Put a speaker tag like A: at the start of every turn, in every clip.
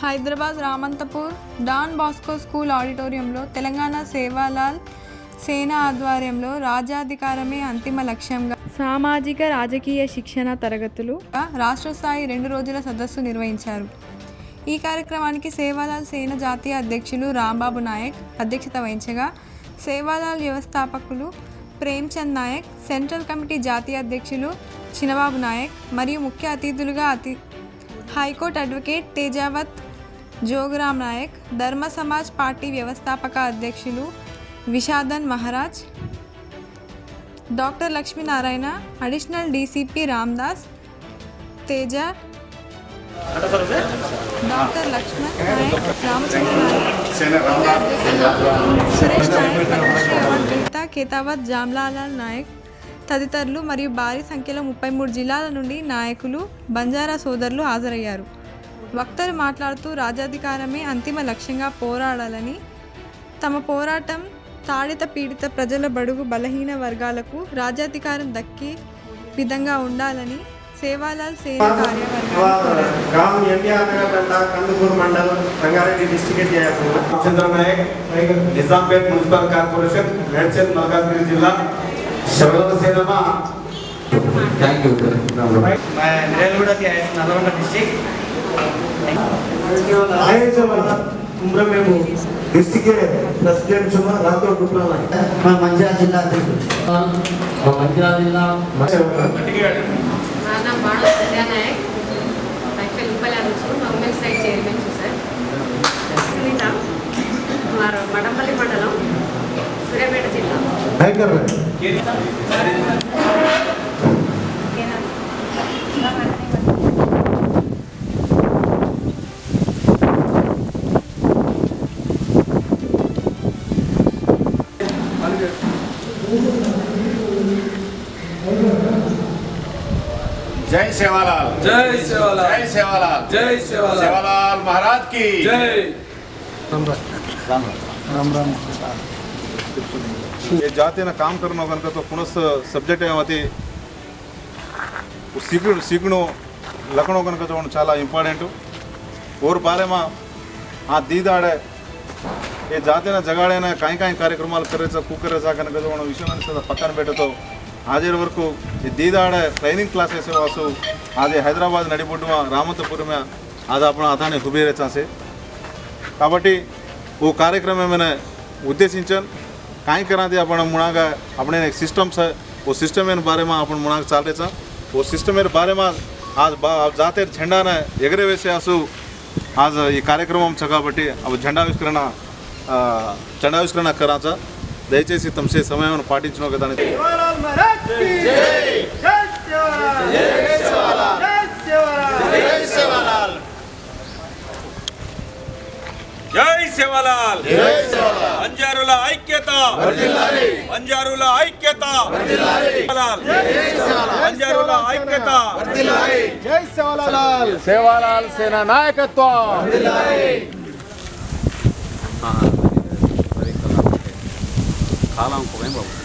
A: Hyderabad Ramanthapur Don Bosco school ఆడిటోరియంలో తెలంగాణ సేవాలాల్ సేన ఆధ్వర్యంలో రాజ్యాధికారమే అంతిమ లక్ష్యంగా సామాజిక రాజకీయ శిక్షణ తరగతులు రాష్ట్ర స్థాయి రెండు రోజుల సదస్సు నిర్వహించారు. ఈ కార్యక్రమానికి సేవాలాల్ సేన జాతీయ అధ్యక్షులు రాంబాబు నాయక్ అధ్యక్షత వహించగా సేవాలాల్ వ్యవస్థాపకులు ప్రేమ్చంద్ నాయక్ సెంట్రల్ కమిటీ జాతీయ అధ్యక్షులు చినబాబు నాయక్ మరియు ముఖ్య అతిథులుగా అతి high court advocate Tejavath Joguram Naik Dharma Samaj party వ్యవస్థాపక అధ్యక్షులు Vishadan Maharaj doctor Lakshminarayana additional DCP Ramdas Teja doctor Laxman Naik Ramachandra Naik Suresh Naik Padma Shri award గ్రహీత కేతావత్ జామ్లాలాల్ నాయక్ తదితరులు మరియు భారీ సంఖ్యలో ముప్పై మూడు జిల్లాల నుండి నాయకులు బంజారా సోదరులు హాజరయ్యారు. వక్తలు మాట్లాడుతూ రాజాధికారమే అంతిమ లక్ష్యంగా పోరాడాలని తమ పోరాటం తాడిత పీడిత ప్రజల బడుగు బలహీన వర్గాలకు రాజాధికారం దక్కే విధంగా ఉండాలని సేవాలాల్
B: సేవ
C: కార్యవర్గం మేము డిస్టికే ప్రెసిడెంట్ రాఘవ్ గుప్తా
D: మా మంచిర్యాల జిల్లా మడంపల్లి మండలం సూర్యాపేట జిల్లా.
E: सेवालाल।
F: जय सेवालाल।
E: जय सेवालाल।
F: जय सेवालाल।
E: सेवालाल महाराज की।
F: जय। राम राम। राम राम।
G: ये जाते ना काम करना करते तो पुनः सब्जेक्ट है वाते सीखन सीखनो। लखनऊ करने का जो उन चाला इम्पोर्टेंट हो और बारे में हाँ दी दाढ़े ये जाते ना जगाड़े ना कहीं कहीं कार्यक्रम आल कर रहे थे कुकर रजा करने का जो उन विषय में इस तरह पकान बैठे तो। આજે વરકુ દીદાડે ટ્રેનિંગ ક્લાસીસ వాసు అది హైదరాబాద్ నడిబొడ్డుమ రామంతపురం అది అప్పుడు అతని హుబేరే చాసే. కాబట్టి ఓ కార్యక్రమ ఏమైనా ఉద్దేశించాను? કાંઈ అప్పుడు આપણે મુણાગા આપણે ఓ સિસ્ટમ છે ઓ સિસ્ટમ એના બારેમાં આપણે મુણાગ ચાલે છે ઓ સિસ્ટમ એના બારેમાં આજ જાતે ఎగరవేసే అసలు ఆజ్ ఈ కార్యక్రమం చ కాబట్టి అవి జెండావిష్కరణ జెండావిష్కరణ కరాచ దయచేసి తమసే సమయాన్ని పాటించిన ఒక దానికి
F: జై శివలాల్ అంజారుల ఐక్యత అంజారుల ఐక్యత అంజారుల ఐక్యత
E: జై
C: శివలాల్ శివలాల్ సేన నాయకత్వం కాలం కుమేం బాబు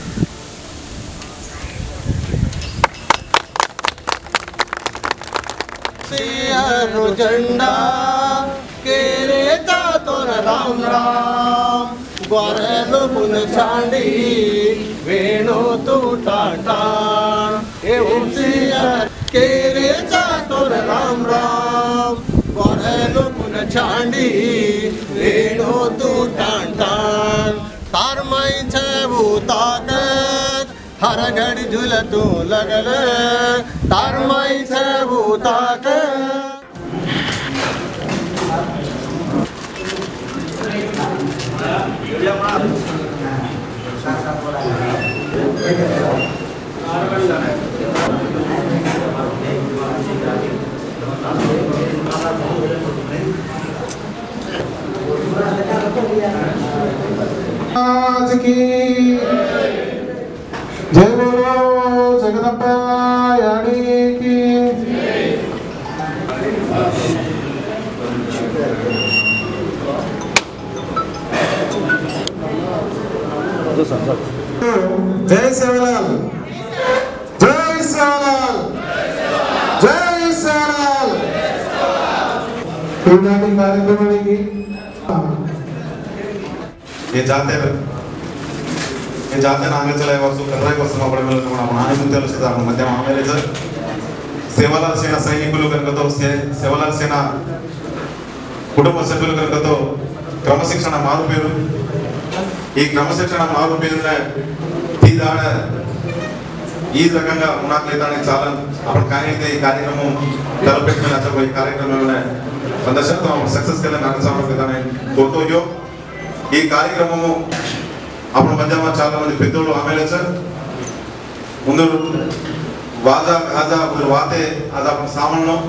C: સિંહનો ઝંડા કેરે જાતો રામ રામ. ગોરેલો બુન છાંડી વેણો તૂટાટા એ ઉમસિંહ કેરે જાતો રામ રામ. ગોરેલો બુન છાંડી વેણો તૂટાટા તાર મય છે ભૂતાને हरगडी
H: झुल तू लगल तारमाईच भूताक आज की ఈనాటి కార్యక్రమానికి
G: ये जाते हैं ये जाते हैं आगे चले वर्ष कतरा वर्ष में बड़े मिलते हैं अपना आने मुद्दे लोग से अपना मध्य मामले सर సేవలాల్ సేన సైనికులు కనుకతో సేవలాల్ సేన కుటుంబ సభ్యులు కనుకతో క్రమశిక్షణ మారు పేరు ఈ క్రమశిక్షణ మారు పేరున తీదాడ ఈ రకంగా ఉన్నట్లయితే చాలా అప్పుడు కానీ ఈ కార్యక్రమం తలపెట్టుకుని అసలు ఈ కార్యక్రమంలోనే సందర్శన సక్సెస్ కింద నాకు సమర్పితాన్ని కోరుతూ ఈ కార్యక్రమము అప్పుడు మధ్య చాలా మంది పెద్దోళ్ళు ఆమెలే సార్ ముందు వాదా కాదా మీరు వాతే అది అప్పుడు సామాన్యం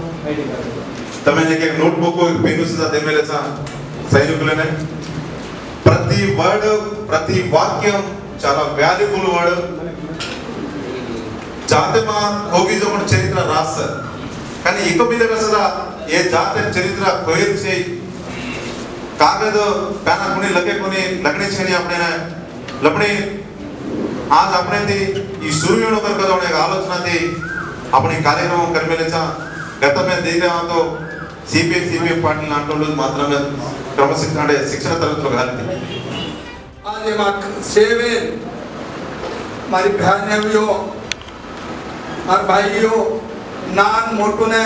G: తమకి నోట్బుక్ పెన్ను సుధా దేమేలే సార్ సైనికులనే ప్రతి వర్డ్ ప్రతి వాక్యం చాలా వాల్యుబుల్ వర్డ్ జాతీయమాన్ హోగిజం చరిత్ర రాస్తారు కానీ ఇక మీద అసలు ఏ జాతీయ చరిత్ర కొయ్యలు చేయి. కాగదు పేన కొని లగే కొని లగ్నే చేయని అప్పుడైనా లపడే ఆజ్ అప్పుడైంది ఈ సూర్యుడు ఒకరు కదా ఒక ఆలోచన అది. అప్పుడు ఈ కార్యక్రమం కనిపించా గతమే దిగడంతో సిపిఐ సిపిఐ పార్టీ లాంటి మాత్రమే క్రమశిక్షణ అంటే శిక్షణ తరగతిలో
I: కాదు మరి బ్యాన్ और भाइयों ನಾನು ಮೊಟ್ಟುನೆ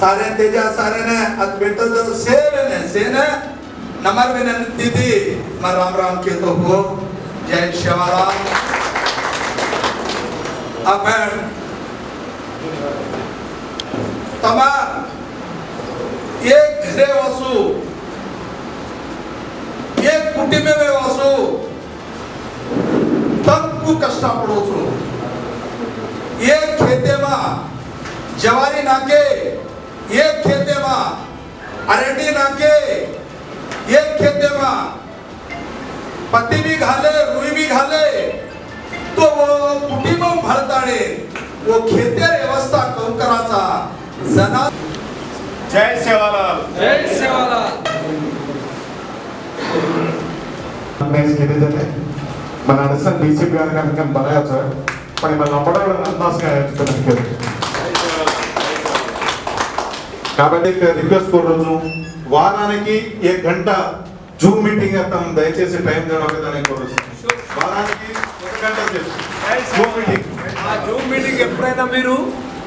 I: ಸಾರೆ ತೇಜ ಸಾರೆನೆ ಅದ್ ಬಿಟ್ಟದ್ದು ಸೇವೆನೆ ಸೇನೆ ನಮರ್ ವಿನಂತಿದಿ ಮರ ರಾಮ್ ರಾಮ್ ಕೇತೋ ಹೋ ಜೈ ಶಿವರಾಮ್ अपन तमा एक घरे वसू एक कुटुंबे वसू तब कष्ट पड़ोसू એક ખેતેમાં જવારી નાખે એક ખેતેમાં અરડી નાખે એક ખેતેમાં પતિ બી ઘાલે રૂઈ બી ઘાલે तो वो कुटिबम भरताने वो खेतेर व्यवस्था कम कराचा जना
H: जय सेवालाल. जय सेवालाल. ऑर्गेनाइज केले जाते. बनारस बीसीपी ऑर्गेनाइज बघायचं మరి నా పడవ
G: కాబట్టి రిక్వెస్ట్ కోరుతున్నాను వారానికి ఏ గంట జూమ్ మీటింగ్ వేస్తాం దయచేసి టైం దానికి కోరుస్తాను వారానికి జూమ్ మీటింగ్
J: ఆ జూమ్ మీటింగ్ ఎప్పుడైనా మీరు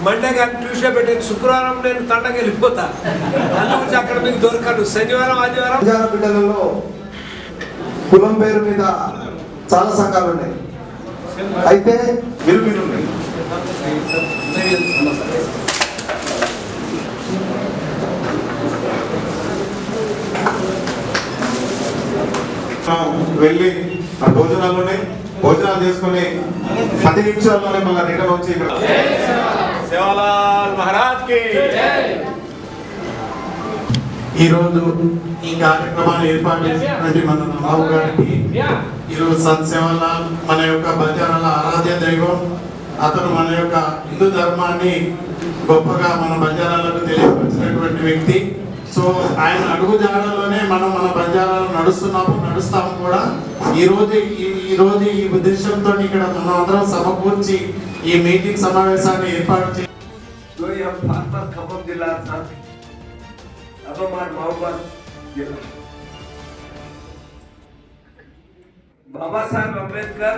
J: మండే కానీ ట్యూషన్ పెట్టండి శుక్రవారం నేను తండకి వెళ్ళిపోతా. అందుగురించి అక్కడ మీకు దొరకదు. శనివారం ఆదివారం
I: బిడ్డలలో కులం పేరు మీద చాలా సంఘాలు ఉన్నాయి అయితే
G: మీరు మీరు వెళ్ళి ఆ భోజనాలు చేసుకొని పది నిమిషాల్లోనే మళ్ళీ రిటర్న్ వచ్చి ఇక్కడ.
E: సేవాలాల్ మహారాజ్కి
H: ఈరోజు ఈ కార్యక్రమాన్ని ఏర్పాటు చేసినటువంటి మన నవాబు గారికి ఈరోజు రోజు సేవలాల్ మన యొక్క బంజారాల ఆరాధ్య దైవం అతను మన యొక్క హిందూ ధర్మాన్ని గొప్పగా మన బంజారాలకు తెలియపరిచినటువంటి వ్యక్తి. సో ఆయన అడుగు జాడలోనే మనం మన బంజారాలు నడుస్తున్నాము నడుస్తాము కూడా. ఈరోజు ఈరోజు ఈ ఉద్దేశంతో ఇక్కడ మనం అందరం సమకూర్చి ఈ మీటింగ్ సమావేశాన్ని ఏర్పాటు చేసి
J: ఖమ్మం జిల్లా జిల్లా बाबा ಬಾಬಾಸಾಹೇಬ್ अंबेडकर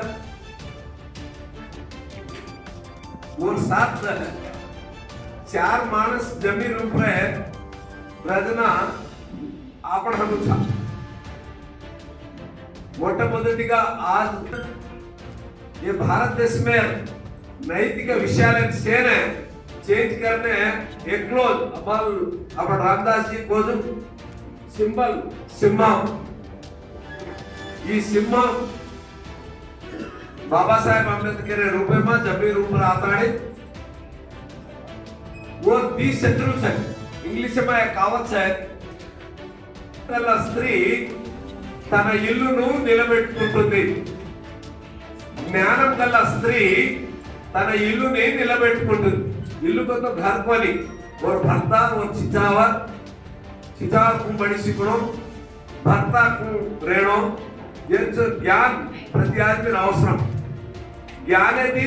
J: और सात झाल्या चार मानस ज़मीन उपरे रजना, आपण हनुचा మొట్టమొదటిగా आज ये भारत देश में नैतिक विषयाल है, चेंज करने एक क्लोज अपन अपन रामदास जी को सिंबल, सिम्मा। ఈ సింహం बाबासाहेब आंबेडकर के रूप में जमीन ऊपर आता है वो दी शत्रुस है ఇంగ్లీష్ में एक कहावत है గల స్త్రీ తన ఇల్లును నిలబెట్టుకుంటుంది జ్ఞానం గల స్త్రీ తన ఇల్లుని నిలబెట్టుకుంటుంది ఇల్లు కొంత घर बनी और भर्ता और चिचावर चिचावर को बड़ी सिकड़ो ఎంతో జ్ఞాన్ ప్రతి ఆద్మిని అవసరం. జ్ఞానేది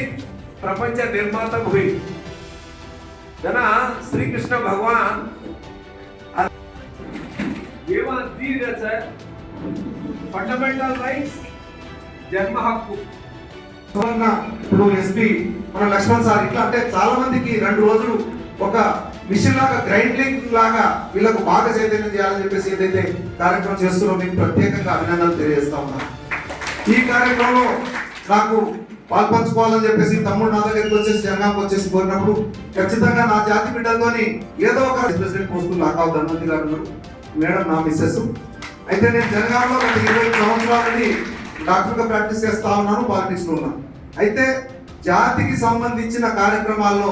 J: ప్రపంచ నిర్మాత హుయి జనా శ్రీకృష్ణ భగవాన్ ఏమని తీరచ ఫండమెంటల్ రైట్స్ జన్మ హక్కు.
K: ఇప్పుడు ఎస్పీ మన లక్ష్మణ్ సార్ ఇట్లా అంటే చాలా మందికి రెండు రోజులు ఒక మిషన్ లాగా గ్రైండింగ్ లాగా వీళ్ళకు బాగా చైతన్యం చేయాలని చెప్పేసి ఏదైతే కార్యక్రమం చేస్తున్నారో మీకు ప్రత్యేకంగా అభినందనలు తెలియజేస్తా ఉన్నా. ఈ కార్యక్రమంలో నాకు పాల్పంచుకోవాలని చెప్పేసి తమ్ముడు నా దగ్గరికి వచ్చేసి జనగాంకి వచ్చేసి కోరినప్పుడు ఖచ్చితంగా నా జాతి బిడ్డలతోని ఏదో ఒక ప్రెసిడెంట్ పోస్టులు లాకావు ధన్వంతి గారు ఉన్నారు. మేడం నా మిస్సెస్ అయితే నేను జనగామలో గత ఇరవై సంవత్సరాల నుండి డాక్టర్గా ప్రాక్టీస్ చేస్తా ఉన్నాను పాలిటిక్స్లో ఉన్నాను. అయితే జాతికి సంబంధించిన కార్యక్రమాల్లో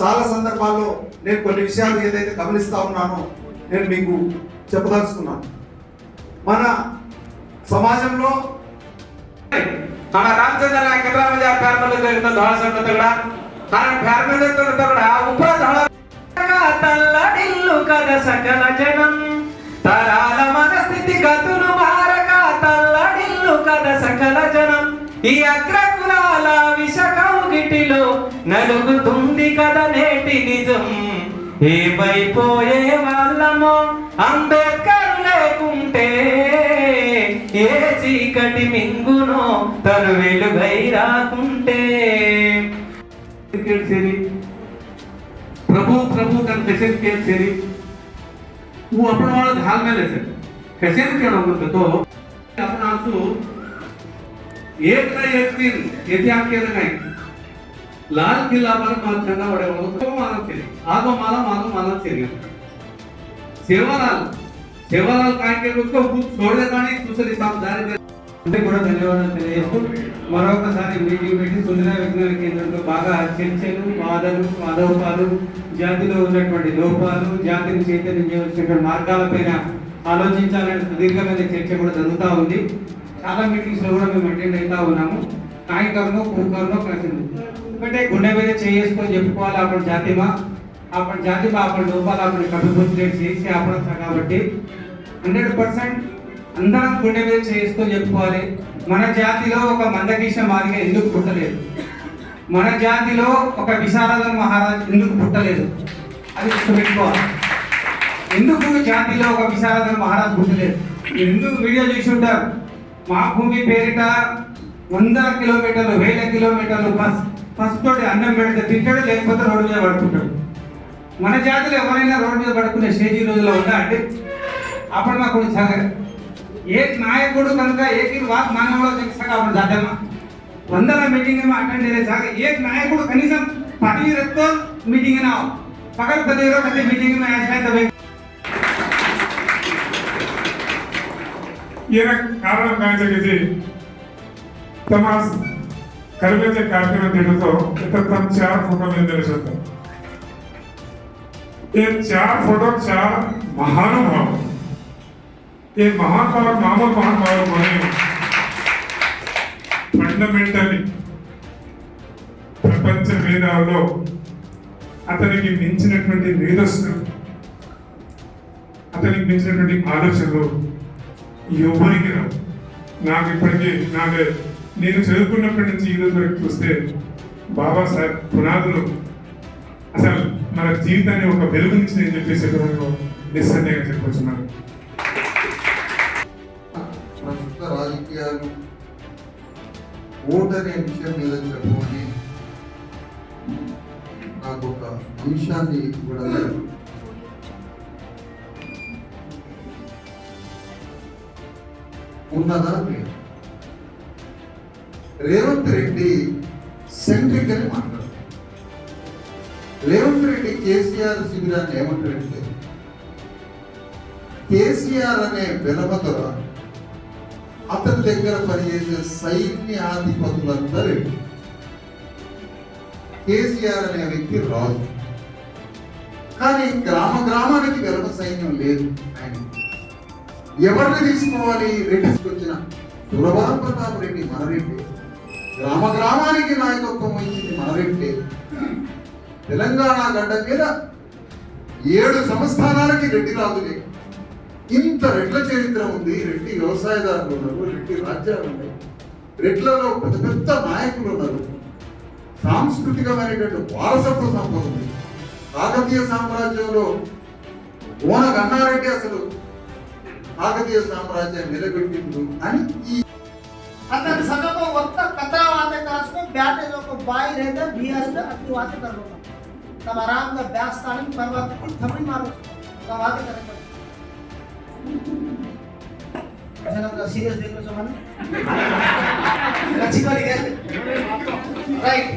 K: చాలా సందర్భాల్లో నేను కొన్ని విషయాలు ఏదైతే గమనిస్తా ఉన్నానో నేను మీకు చెప్పదలుచుకున్నాను. మన సమాజంలో
J: మన రామచంద్ర కెమెరామెన్ గారి ఫ్యామిలీ జరిగిన దోళసంతో
B: కూడా కద సకల జనం. ఈ అగ్రకులా వీటిలో నలుగుతుంది కదా నేటి నిజం ఏమైపోయే వాళ్ళమో అంబేద్కర్ లేకుంటే ఏ చీకటి మింగునో తను వెలుగై రాకుంటే
J: ಸೇರಿ ಪ್ರಭು ಪ್ರಭು ತನ್ನ ಕಚೇರಿ ಕೇಳಿ ಸೇರಿ ಹೂ ಅಪ್ಪಣ ಒಳಗೆ ಹಾಲ್ ಮೇಲೆ ಸರ್ ಕಚೇರಿ ಕೇಳೋಗುತ್ತೋ ಅಪ್ಪಣ ಹಸು ಏಕ ಏಕ್ ದಿನ ಎದೆ ಹಾಕಿ ಏನಾಗ लाल किला पर माल चंगा बड़े वालों को मालूम चली आगो माला मालूम मालूम चली सेवालाल सेवालाल काय के उसको छोड़ देता नहीं दूसरी सामदारी में
B: అంటే కూడా ధన్యవాదాలు తెలియజేస్తూ మరొకసారి మీటింగ్ పెట్టి సుందర విజ్ఞాన కేంద్రంలో బాగా చర్చలు వాదనలు వాదోపాలు జాతిలో ఉన్నటువంటి లోపాలు జాతిని చైతన్యం చేయవలసినటువంటి మార్గాలపైన ఆలోచించాలనే సుదీర్ఘమైన చర్చ కూడా జరుగుతూ ఉంది చాలా మీటింగ్స్ లో కూడా మేము అటెండ్ అవుతా ఉన్నాము నాయకర్ను కుక్కర్ను కలిసింది ఎందుకంటే గుండె మీద చేసుకొని చెప్పుకోవాలి అప్పుడు జాతిమా అప్పుడు జాతిమా అప్పుడు లోపాలు అప్పుడు కప్పిపుచ్చినట్టు చేసి ఆపడతా కాబట్టి హండ్రెడ్ పర్సెంట్ అందరం గుండె మీద చేసుకొని చెప్పుకోవాలి. మన జాతిలో ఒక మందకృష్ణ మాదిగ ఎందుకు పుట్టలేదు? మన జాతిలో ఒక విశారద మహారాజ్ ఎందుకు పుట్టలేదు? అది గుర్తుపెట్టుకోవాలి ఎందుకు జాతిలో ఒక విశారద మహారాజ్ పుట్టలేదు? ఎందుకు వీడియో చూసి ఉంటారు? మా భూమి పేరిట వందల కిలోమీటర్లు వేల కిలోమీటర్లు బస్ పసుపుతోటి అన్నం పెడితే తింటాడు లేకపోతే రోడ్డు మీద పడుకుంటాడు మన జాతిలో ఎవరైనా రోడ్డు మీద పడుకునే స్టేజీ రోజుల్లో ఉందా అండి అప్పుడు మాకు సగం ఏ నాయకుడు కనుక ఏకీ వాక్ మానవుడు తెలుసాక అప్పుడు సాధ్యమా వందల మీटिंग में अटेंड करे जाके एक नायक को कनीसम पार्टी रखो मीटिंग ना हो पकड़ पदेरो कते मीटिंग में आज मैं तबे
L: ये कारण कारण जगह जी तमास ಕಡಿಮೆ ಕಾರ್ಯಕ್ರಮ ತೆಗೆದು ಇತರ ಚಾರ್ ಫೋಟೋ ನಿಂದಲೇ ಸುತ್ತ એ ચાર ફોટો ચાર મહાનુભાવ એ મહાનુભાવ નામો મહાનુભાવ મને ఫండమెంటలీ ప్రపంచ మేధావులో అతనికి మించినటువంటి మేధస్సు అతనికి మించినటువంటి ఆలోచనలు ఎవరికి రావు. నాకు ఇప్పటికీ నాకే నేను చదువుకున్నప్పటి నుంచి ఈరోజు వరకు చూస్తే బాబాసాహెబ్ పునాదులు అసలు మన జీవితాన్ని ఒక వెలుగునిచ్చి నేను చెప్పేసి నిస్సందేహంగా చెప్పొచ్చున్నాను
H: ప్రస్తుత రాజకీయాలు ఓట్ అనే విషయం మీద చెప్పమని నాకు ఒక అంశాన్ని కూడా ఉన్నదా లేదా? రేవంత్ రెడ్డి సెంట్రిక్ అని మాట్లాడు. రేవంత్ రెడ్డి కేసీఆర్ శిబిరాన్ని ఏమంటాడంటే కేసీఆర్ అనే వెలమదొర అతని దగ్గర పనిచేసే సైన్యాధిపతులందరూ కేసీఆర్ అనే వ్యక్తి రాజు. కానీ గ్రామ గ్రామానికి వెలమ సైన్యం లేదు ఆయన. ఎవరిని తీసుకోవాలి? రెడ్డి వచ్చిన సురభార ప్రతాప్ రెడ్డి మన రెడ్డి. గ్రామ గ్రామానికి నాయకత్వం వహించింది మన తెలంగాణ గడ్డ మీద ఏడు సంస్థానాలకి రెడ్డి రాదులే ఇంత రెడ్ల చరిత్ర ఉంది. రెడ్డి వ్యవసాయదారులు ఉన్నారు రెడ్డి రాజ్యాలు ఉన్నాయి. రెడ్లలో పెద్ద పెద్ద నాయకులు ఉన్నారు. సాంస్కృతికమైనటువంటి వారసత్వ సంపద ఉంది. కాకతీయ సామ్రాజ్యంలో ఓన గన్నారెడ్డి అసలు కాకతీయ సామ్రాజ్యం నిలబెట్టిండు అని ఈ
G: अगर सगों को वक्त कतरा वाते करास को बैठे जो को बाई रहते बिहार से अपनी बातें कर लो तब आराम का ब्यास ताली पर्वत की थपड़ी मारो तब बातें करेंगे ऐसा ना सीरियस देख लो समान अच्छी बात है राइट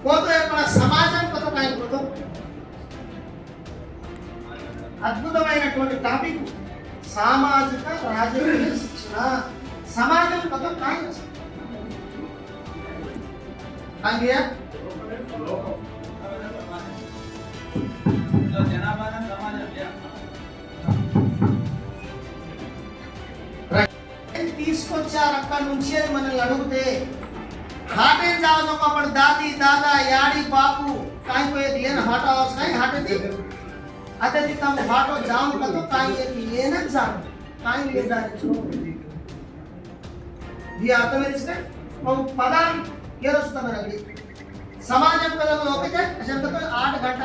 G: वो तो एक बड़ा సమాజం కొత్త టైం కొత్త అద్భుతమైనటువంటి టాపిక్ సామాజిక రాజకీయ శిక్షణ సమాజం పద కాంగ్రెస్ జనాభా సమాజం తీసుకొచ్చారు అక్కడి నుంచి అని మనల్ని అడిగితే హాటేం కావాలి అప్పుడు దాది దాదా యాడి బాపు కాగిపోయేది లేని హాట అవర్స్ కానీ హాటది అదే తమ హాటో జాము కదా కాగిపోయేది లేనని జాము కాగిపోయేది ఈ అర్థం తెలిసిన పదాలు ఏదొస్తుందని సమాజం పదం లోపైతే ఆట గంట